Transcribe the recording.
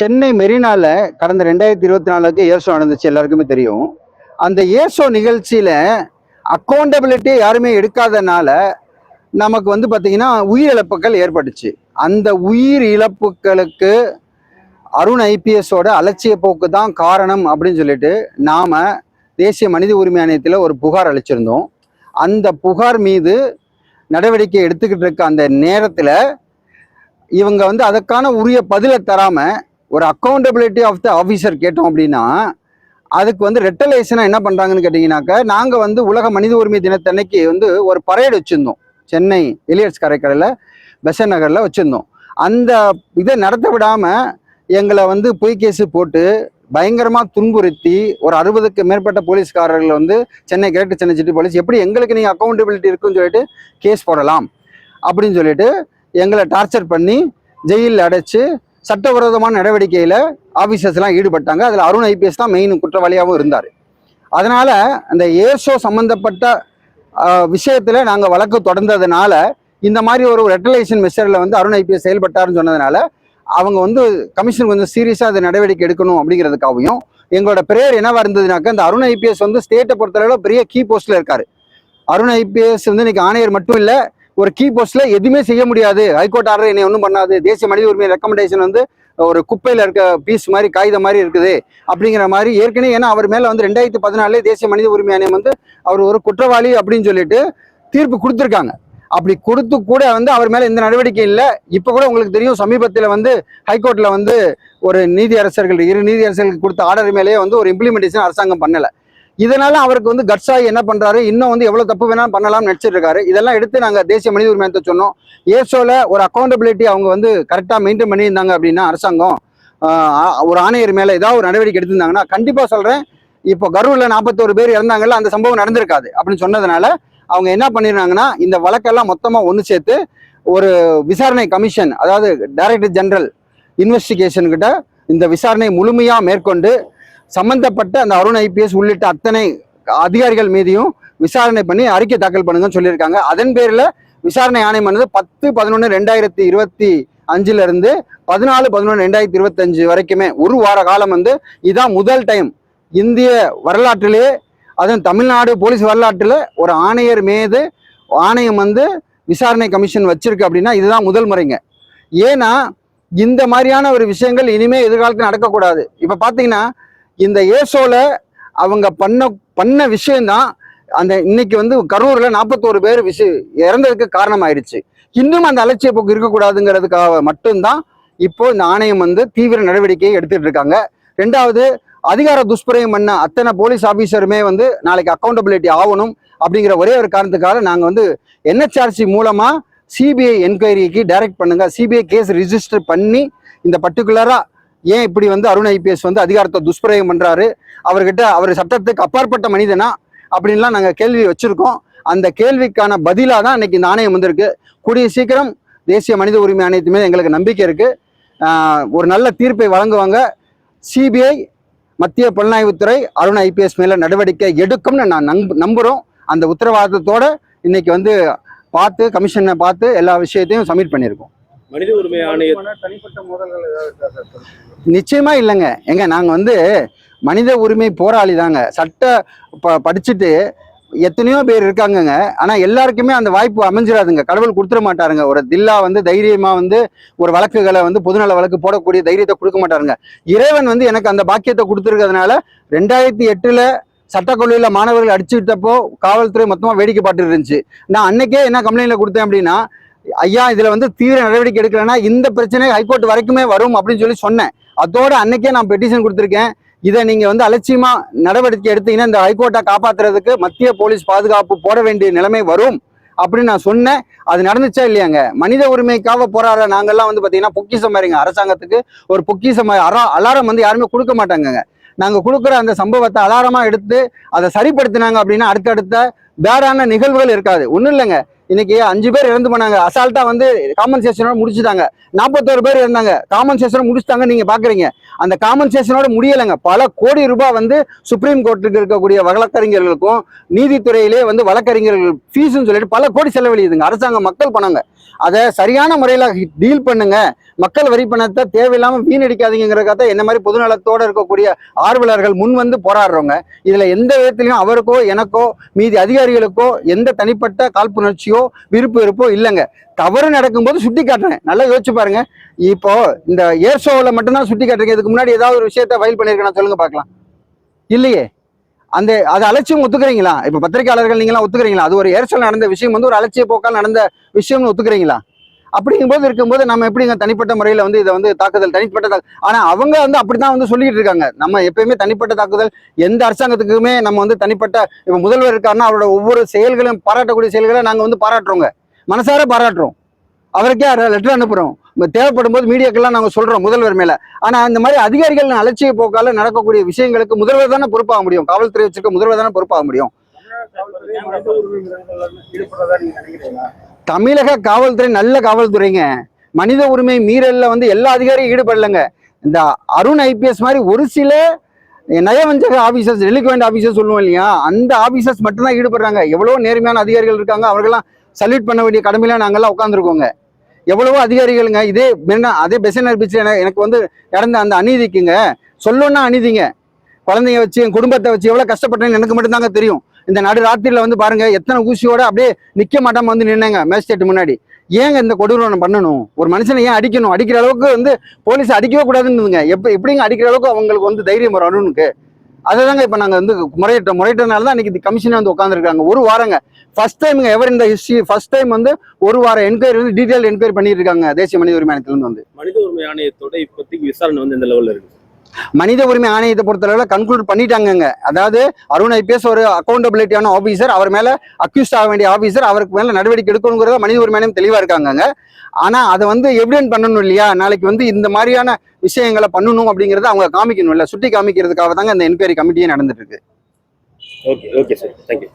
சென்னை மெரினால கடந்த ரெண்டாயிரத்தி இருபத்தி நாலுக்கு ஏசோ நடந்துச்சு எல்லாருக்குமே தெரியும். அந்த ஏசோ நிகழ்ச்சியில அக்கௌண்டபிலிட்டி யாருமே எடுக்காதனால நமக்கு வந்து பார்த்தீங்கன்னா உயிரிழப்புகள் ஏற்பட்டுச்சு. அந்த உயிர் இழப்புகளுக்கு அருண் ஐபிஎஸோட அலட்சிய போக்கு தான் காரணம் அப்படின்னு சொல்லிட்டு நாம தேசிய மனித உரிமை ஆணையத்தில் ஒரு புகார் அளிச்சிருந்தோம். அந்த புகார் மீது நடவடிக்கை எடுத்துக்கிட்டு இருக்க அந்த நேரத்தில் இவங்க வந்து அதற்கான உரிய பதிலை தராமல் ஒரு அக்கௌண்டபிலிட்டி ஆஃப் த ஆஃபீஸர் கேட்டோம் அப்படின்னா அதுக்கு வந்து ரெட்டலேஷனாக என்ன பண்ணுறாங்கன்னு கேட்டிங்கனாக்கா நாங்கள் வந்து உலக மனித உரிமை தினத்தன்னைக்கு வந்து ஒரு பரேடு வச்சுருந்தோம். சென்னை எலியட்ஸ் கரைக்கரையில் பெசன் நகரில் வச்சுருந்தோம். அந்த இதை நடத்த விடாமல் எங்களை வந்து பொய் கேஸு போட்டு பயங்கரமாக துன்புறுத்தி ஒரு அறுபதுக்கு மேற்பட்ட போலீஸ்காரர்கள் வந்து Chennai greater Chennai city police எப்படி எங்களுக்கு நீங்கள் அக்கௌண்டபிலிட்டி இருக்குன்னு சொல்லிட்டு கேஸ் போடலாம். அப்படின்னு சொல்லிட்டு எங்களை டார்ச்சர் பண்ணி ஜெயிலில் அடைச்சி சட்டவிரோதமான நடவடிக்கையில் ஆஃபீஸர்ஸ்லாம் ஈடுபட்டாங்க. அதில் அருண் ஐபிஎஸ் தான் மெயின் குற்றவாளியாகவும் இருந்தார். அதனால் அந்த ஏசோ சம்மந்தப்பட்ட விஷயத்தில் நாங்கள் வழக்கு தொடர்ந்ததுனால இந்த மாதிரி ஒரு ரெட்டலேஷன் மெஷரில் வந்து அருண் ஐபிஎஸ் செயல்பட்டாருன்னு சொன்னதுனால அவங்க வந்து கமிஷன் கொஞ்சம் சீரியஸாக அதை நடவடிக்கை எடுக்கணும் அப்படிங்கிறதுக்காகவும் எங்களோட பிரேயர் என்னவா இருந்ததுனாக்கா இந்த அருண் ஐபிஎஸ் வந்து ஸ்டேட்டை பொறுத்தளவில் பெரிய கீ போஸ்ட்டில் இருக்கார். அருண் ஐபிஎஸ் வந்து இன்னைக்கு ஆணையர் மட்டும் இல்லை ஒரு கீ போஸ்ட்ல எதுவுமே செய்ய முடியாது. ஹைகோர்ட் ஆர்டர் என்னை ஒன்றும் பண்ணாது. தேசிய மனித உரிமை ரெக்கமெண்டேஷன் வந்து ஒரு குப்பையில் இருக்க பீஸ் மாதிரி காகிதம் மாதிரி இருக்குது. அப்படிங்கிற மாதிரி ஏற்கனவே ஏன்னா அவர் மேலே வந்து ரெண்டாயிரத்தி பதினாலே தேசிய மனித உரிமை ஆணையம் வந்து அவர் ஒரு குற்றவாளி அப்படின்னு சொல்லிட்டு தீர்ப்பு கொடுத்துருக்காங்க. அப்படி கொடுத்து கூட வந்து அவர் மேலே எந்த நடவடிக்கை இல்லை. இப்போ கூட உங்களுக்கு தெரியும் சமீபத்தில் வந்து ஹைகோர்ட்டில் வந்து ஒரு நீதியரசர்கள் இரு நீதியரசர்களுக்கு கொடுத்த ஆர்டர் மேலேயே வந்து ஒரு இம்ப்ளிமெண்டேஷன் அரசாங்கம் பண்ணலை. இதனால அவருக்கு வந்து கட்ஸாகி என்ன பண்றாரு? இன்னும் வந்து எவ்வளவு தப்பு வேணாலும் பண்ணலாம்னு நினைச்சிட்டு இருக்காரு. இதெல்லாம் எடுத்து நாங்க தேசிய மனித உரிமையத்தை சொன்னோம். ஏசோல ஒரு அக்கௌண்டபிலிட்டி அவங்க வந்து கரெக்டா மெயின்டைன் பண்ணியிருந்தாங்க அப்படின்னா அரசாங்கம் ஒரு ஆணையர் மேல ஏதாவது ஒரு நடவடிக்கை எடுத்திருந்தாங்கன்னா கண்டிப்பா சொல்றேன். இப்போ கரூர்ல நாற்பத்தோரு பேர் இறந்தாங்கல்ல அந்த சம்பவம் நடந்திருக்காது அப்படின்னு சொன்னதுனால அவங்க என்ன பண்ணிருந்தாங்கன்னா இந்த வழக்கெல்லாம் மொத்தமா ஒன்று சேர்த்து ஒரு விசாரணை கமிஷன் அதாவது டைரக்டர் ஜெனரல் இன்வெஸ்டிகேஷன் கிட்ட இந்த விசாரணை முழுமையா மேற்கொண்டு சம்பந்தப்பட்ட அந்த அருண் ஐபிஎஸ் உள்ளிட்ட அத்தனை அதிகாரிகள் மீதியும் விசாரணை பண்ணி அறிக்கை தாக்கல் பண்ணுங்கன்னு சொல்லியிருக்காங்க. அதன் பேரில் விசாரணை ஆணையம் வந்து பத்து பதினொன்று ரெண்டாயிரத்தி இருபத்தி அஞ்சுலேருந்து பதினாலு பதினொன்று ரெண்டாயிரத்தி இருபத்தஞ்சு வரைக்குமே ஒரு வார காலம் வந்து இதான் முதல் டைம் இந்திய வரலாற்றிலேயே அதுவும் தமிழ்நாடு போலீஸ் வரலாற்றில் ஒரு ஆணையர் மீது ஆணையம் வந்து விசாரணை கமிஷன் வச்சிருக்கு அப்படின்னா இதுதான் முதல் முறைங்க. ஏன்னா இந்த மாதிரியான ஒரு விஷயங்கள் இனிமேல் எதிர்காலத்தில் நடக்கக்கூடாது. இப்போ பார்த்தீங்கன்னா இந்த ஏசோல அவங்க பண்ண பண்ண விஷயம்தான் அந்த இன்னைக்கு வந்து கரூர்ல நாற்பத்தோரு பேர் விஷ இறந்ததுக்கு காரணம் ஆயிடுச்சு இன்னும் அந்த அலட்சிய போக்கு இருக்கக்கூடாதுங்கிறதுக்காக மட்டும்தான் இப்போ இந்த ஆணையம் வந்து தீவிர நடவடிக்கையை எடுத்துட்டு இருக்காங்க. ரெண்டாவது அதிகார துஷ்பிரயம் பண்ண அத்தனை போலீஸ் ஆபீசருமே வந்து நாளைக்கு அக்கௌண்டபிலிட்டி ஆகணும் அப்படிங்கிற ஒரே ஒரு காரணத்துக்காக நாங்கள் வந்து என்ஹெச்ஆர்சி மூலமா சிபிஐ என்கொயரிக்கு டைரக்ட் பண்ணுங்க. சிபிஐ கேஸ் ரிஜிஸ்டர் பண்ணி இந்த பர்டிகுலரா ஏன் இப்படி வந்து அருண் ஐபிஎஸ் வந்து அதிகாரத்தை துஷ்பிரயோகம் பண்றாரு? அவர்கிட்ட அவர் சட்டத்துக்கு அப்பாற்பட்ட மனிதனா? அப்படின்லாம் நாங்கள் கேள்வி வச்சிருக்கோம். அந்த கேள்விக்கான பதிலாக தான் இன்னைக்கு இந்த ஆணையம் வந்திருக்கு. கூடிய சீக்கிரம் தேசிய மனித உரிமை ஆணையத்துமே எங்களுக்கு நம்பிக்கை இருக்குது ஒரு நல்ல தீர்ப்பை வழங்குவாங்க. சிபிஐ மத்திய புலனாய்வுத்துறை அருண் ஐபிஎஸ் மேலே நடவடிக்கை எடுக்கும்னு நான் நம்ப நம்புறோம். அந்த உத்தரவாதத்தோடு இன்னைக்கு வந்து பார்த்து கமிஷனை பார்த்து எல்லா விஷயத்தையும் சப்மிட் பண்ணியிருக்கோம். மனித உரிமை ஆணைய தனிப்பட்ட மோதல்கள் ஏதாவது நிச்சயமா இல்லைங்க. எங்க நாங்க வந்து மனித உரிமை போராளி தாங்க. சட்ட ப படிச்சுட்டு எத்தனையோ பேர் இருக்காங்கங்க. ஆனா எல்லாருக்குமே அந்த வாய்ப்பு அமைஞ்சிடாதுங்க கடவுள் கொடுத்துட மாட்டாருங்க. ஒரு தில்லா வந்து தைரியமா வந்து ஒரு வழக்குகளை வந்து பொதுநல வழக்கு போடக்கூடிய தைரியத்தை கொடுக்க மாட்டாருங்க. இறைவன் வந்து எனக்கு அந்த பாக்கியத்தை கொடுத்துருக்கிறதுனால ரெண்டாயிரத்தி எட்டுல சட்டக்கல்லூரியில மாணவர்கள் அடிச்சுக்கிட்டப்போ காவல்துறை மொத்தமா வேடிக்கை பார்த்துட்டு இருந்துச்சு. நான் அன்னைக்கே என்ன கம்ப்ளைண்ட்ல கொடுத்தேன் அப்படின்னா ஐயா இதில் வந்து தீவிர நடவடிக்கை எடுக்கலைன்னா இந்த பிரச்சனை ஹைகோர்ட் வரைக்குமே வரும் அப்படின்னு சொல்லி சொன்னேன். அதோட அன்னைக்கே நான் பெட்டிஷன் கொடுத்துருக்கேன். இதை நீங்கள் வந்து அலட்சியமாக நடவடிக்கை எடுத்தீங்கன்னா இந்த ஹைகோர்ட்டை காப்பாற்றுறதுக்கு மத்திய போலீஸ் பாதுகாப்பு போட வேண்டிய நிலைமை வரும் அப்படின்னு நான் சொன்னேன். அது நடந்துச்சா இல்லையாங்க? மனித உரிமைக்காக போராடுற நாங்கள்லாம் வந்து பார்த்தீங்கன்னா பொக்கிசம் மாதிரிங்க அரசாங்கத்துக்கு ஒரு பொக்கிஷம் அரா அலாரம் வந்து யாருமே கொடுக்க மாட்டாங்கங்க. நாங்கள் கொடுக்குற அந்த சம்பவத்தை அலாரமாக எடுத்து அதை சரிப்படுத்தினாங்க அப்படின்னா அடுத்தடுத்த வேறான நிகழ்வுகள் இருக்காது. ஒன்றும் இல்லைங்க. இன்னைக்கு அஞ்சு பேர் இறந்து போனாங்க. அசால்ட்டா வந்து காம்பன்சேஷனோட முடிச்சுட்டாங்க. நாற்பத்தோரு பேர் இருந்தாங்க காம்பன்சேஷன் முடிச்சுட்டாங்க நீங்க பாக்குறீங்க. அந்த காம்பன்சேஷனோட முடியலைங்க. பல கோடி ரூபாய் வந்து சுப்ரீம் கோர்ட்டுக்கு இருக்கக்கூடிய வழக்கறிஞர்களுக்கும் நீதித்துறையிலே வந்து வழக்கறிஞர்கள் ஃபீஸ்ன்னு சொல்லிட்டு பல கோடி செலவழியுதுங்க. அரசாங்கம் மக்கள் பணங்க. அதை சரியான முறையில் டீல் பண்ணுங்க. மக்கள் வரி பணத்தை தேவையில்லாம வீணடிக்காதீங்கிறதுக்காக என்ன மாதிரி பொதுநலத்தோட இருக்கக்கூடிய ஆர்வலர்கள் முன் வந்து போராடுறவங்க இதுல எந்த விதத்திலையும் அவருக்கோ எனக்கோ மீதி அதிகாரிகளுக்கோ எந்த தனிப்பட்ட காழ்ப்புணர்ச்சியோ விருப்ப வெறுப்போ இல்லைங்க. தவறு நடக்கும்போது சுட்டி காட்டுறேன். நல்லா யோசிச்சு பாருங்க. இப்போ இந்த ஏர் ஷோவில் மட்டும்தான் சுட்டி காட்டுறீங்க. இதுக்கு முன்னாடி ஏதாவது ஒரு விஷயத்த ஃபைல் பண்ணியிருக்கேன். சொல்லுங்க பார்க்கலாம். இல்லையே. அந்த அது அலட்சியம் ஒத்துக்கிறீங்களா? இப்போ பத்திரிகையாளர்கள் நீங்களாம் ஒத்துக்கிறீங்களா? அது ஒரு ஏர்சல் நடந்த விஷயம் வந்து ஒரு அலட்சிய போக்கால் நடந்த விஷயம்னு ஒத்துக்கிறீங்களா? அப்படிங்கும்போது இருக்கும்போது நம்ம எப்படிங்க தனிப்பட்ட முறையில் வந்து இதை வந்து தாக்குதல் தனிப்பட்ட தாக்கு ஆனால் அவங்க வந்து அப்படிதான் வந்து சொல்லிக்கிட்டு இருக்காங்க. நம்ம எப்பயுமே தனிப்பட்ட தாக்குதல் எந்த அரசாங்கத்துக்குமே நம்ம வந்து தனிப்பட்ட இப்போ முதல்வர் இருக்காருன்னா அவரோட ஒவ்வொரு செயல்களையும் பாராட்டக்கூடிய செயல்களை நாங்கள் வந்து பாராட்டுறோங்க. மனசார பாராட்டுறோம். அவருக்கே லெட்டர் அனுப்புறோம். தேவைப்படும் போது மீடியாக்கெல்லாம் நாங்கள் சொல்றோம் முதல்வர் மேல. ஆனா அந்த மாதிரி அதிகாரிகள் அலட்சிய போக்கால நடக்கக்கூடிய விஷயங்களுக்கு முதல்வர் தானே பொறுப்பாக முடியும். காவல்துறை வச்சிருக்க முதல்வர் தானே பொறுப்பாக முடியும். தமிழக காவல்துறை நல்ல காவல்துறைங்க. மனித உரிமை மீறல்ல வந்து எல்லா அதிகாரியும் ஈடுபடலைங்க. இந்த அருண் ஐபிஎஸ் மாதிரி ஒரு சில நயவஞ்சக ஆபீசர்ஸ் டெலிகுவெண்ட் ஆஃபீஸர்ஸ் சொல்லுவோம் இல்லையா? அந்த ஆபீசர்ஸ் மட்டும்தான் ஈடுபடுறாங்க. எவ்வளோ நேர்மையான அதிகாரிகள் இருக்காங்க. அவர்கள்லாம் சல்யூட் பண்ண வேண்டிய கடமையில நாங்கள்லாம் உட்காந்துருக்கோங்க எவ்வளவோ அதிகாரிகளுங்க. இதே என்ன அதே பெசனர் பீச்சில் எனக்கு வந்து நடந்த அந்த அநீதிக்குங்க. சொல்லணும்னா அநீதிங்க. குழந்தைங்க வச்சு என் குடும்பத்தை வச்சு எவ்வளவு கஷ்டப்பட்டேன்னு எனக்கு மட்டும்தாங்க தெரியும். இந்த நடு ராத்திரில வந்து பாருங்க எத்தனை ஊசியோட அப்படியே நிக்க மாட்டாம வந்து நின்னங்க மேஜிஸ்ட்ரேட் முன்னாடி. ஏங்க இந்த கொடூரம் பண்ணணும்? ஒரு மனுஷனை ஏன் அடிக்கணும்? அடிக்கிற அளவுக்கு வந்து போலீஸ் அடிக்கவே கூடாதுன்னுங்க எப்ப எப்படிங்க அடிக்கிற அளவுக்கு அவங்களுக்கு வந்து தைரியம் வரும் அருணுக்கு? அதை தாங்க இப்போ நாங்கள் வந்து முறையிட்டோம் முறையிட்டனால தான் இந்த கமிஷனே வந்து உட்காந்துருக்காங்க ஒரு வாரங்க. ஃபர்ஸ்ட் டைமுங்க எவர் இந்த ஹிஸ்ட்ரி ஃபர்ஸ்ட் டைம் வந்து ஒரு வாரம் என்கொயரி வந்து டீட்டெயில் என்கொயரி பண்ணிட்டு இருக்காங்க தேசிய மனித உரிமை ஆணையத்துலேருந்து வந்து. மனித உரிமை ஆணையத்தோட இப்போதைக்கு விசாரணை வந்து இந்த லெவல்ல இருக்கு? மனித உரிமை ஆணையத்தை பொறுத்தளவில் கன்க்ளூட் பண்ணிட்டாங்கங்க. அதாவது அருண் ஐபிஎஸ் ஒரு அக்கௌண்டபிலிட்டியான ஆஃபீஸர் அவர் மேல அக்யூஸ்ட் ஆக வேண்டிய ஆஃபீஸர் அவருக்கு மேல நடவடிக்கை எடுக்கணுங்கிறத மனித உரிமை ஆணையம் இருக்காங்க இருக்காங்கங்க. ஆனா அதை வந்து எவிடென்ட் பண்ணணும் இல்லையா? நாளைக்கு வந்து இந்த மாதிரியான விஷயங்களை பண்ணணும் அப்படிங்கறத அவங்க காமிக்கணும் இல்லை சுட்டி காமிக்கிறதுக்காக தாங்க இந்த என்கொயரி கமிட்டியே நடந்துட்டு இருக்கு. Okay okay sir thank you